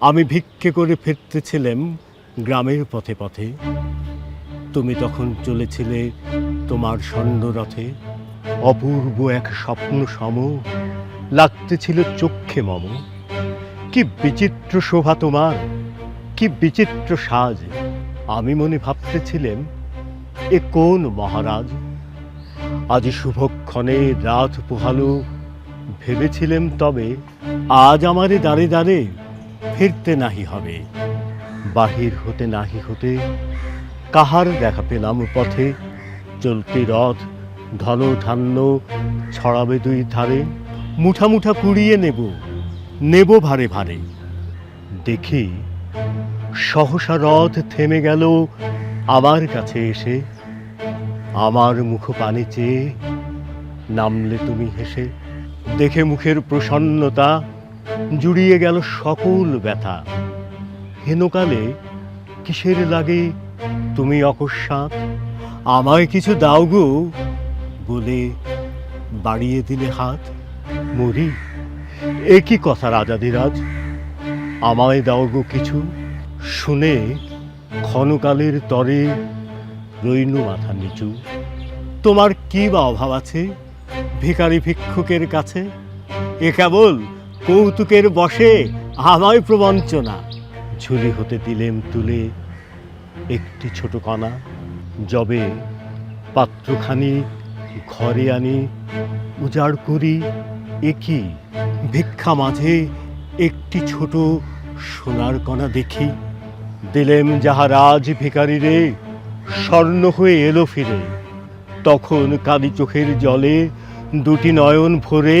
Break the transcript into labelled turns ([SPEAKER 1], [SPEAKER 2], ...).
[SPEAKER 1] আমি ভিক্ষে করে ফিরতেছিলাম গ্রামের পথে পথে। তুমি তখন চলেছিলে তোমার স্বর্ণরথে। অপূর্ব এক স্বপ্ন সম, লাগতেছিল চক্ষে মম। কি বিচিত্র শোভা তোমার, কি বিচিত্র সাজ। আমি মনে ভাবতেছিলাম, এ কোন মহারাজ? আজ শুভক্ষণে রাত পোহালো, ভেবেছিলাম তবে আজ আমারে দাঁড়ে দাঁড়ে ফিরতে নাহি হবে। বাহির হতে নাহি হতে কাহার দেখা পেলাম পথে। চলতি রথ ধন ধান্য ছড়াবে দুই ধারে। মুঠা মুঠা কুড়িয়ে নেব নেব ভারে ভারে। দেখি সহসা রথ থেমে গেল আমার কাছে এসে। আমার মুখ পানে চেয়ে নামলে তুমি হেসে। দেখে মুখের প্রসন্নতা জুড়িয়ে গেল সকল ব্যথা। হেনকালে কিসের লাগে? তুমি অকস্মাৎ আমায় কিছু দাও গো বলে বাড়িয়ে দিলে হাত। মরি একই কথা রাজাধিরাজ আমায় দাও গো কিছু। শুনে ক্ষণকালের তরে রইনু মাথা নিচু। তোমার কি বা অভাব আছে ভিখারি ভিক্ষুকের কাছে? এ কেবল কৌতুকের বসে আমায় প্রবঞ্চনা। ঝুলি হতে দিলেম তুলে একটি ছোট কণা, যবে পাত্রখানি ঘরে আনি, উজাড় করি একই ভিক্ষা মাঝে একটি ছোট সোনার কণা দেখি। দিলেম যাহা রাজ ভিখারি রে, স্বর্ণ হয়ে এলো ফিরে। তখন কালি চোখের জলে দুটি নয়ন ভরে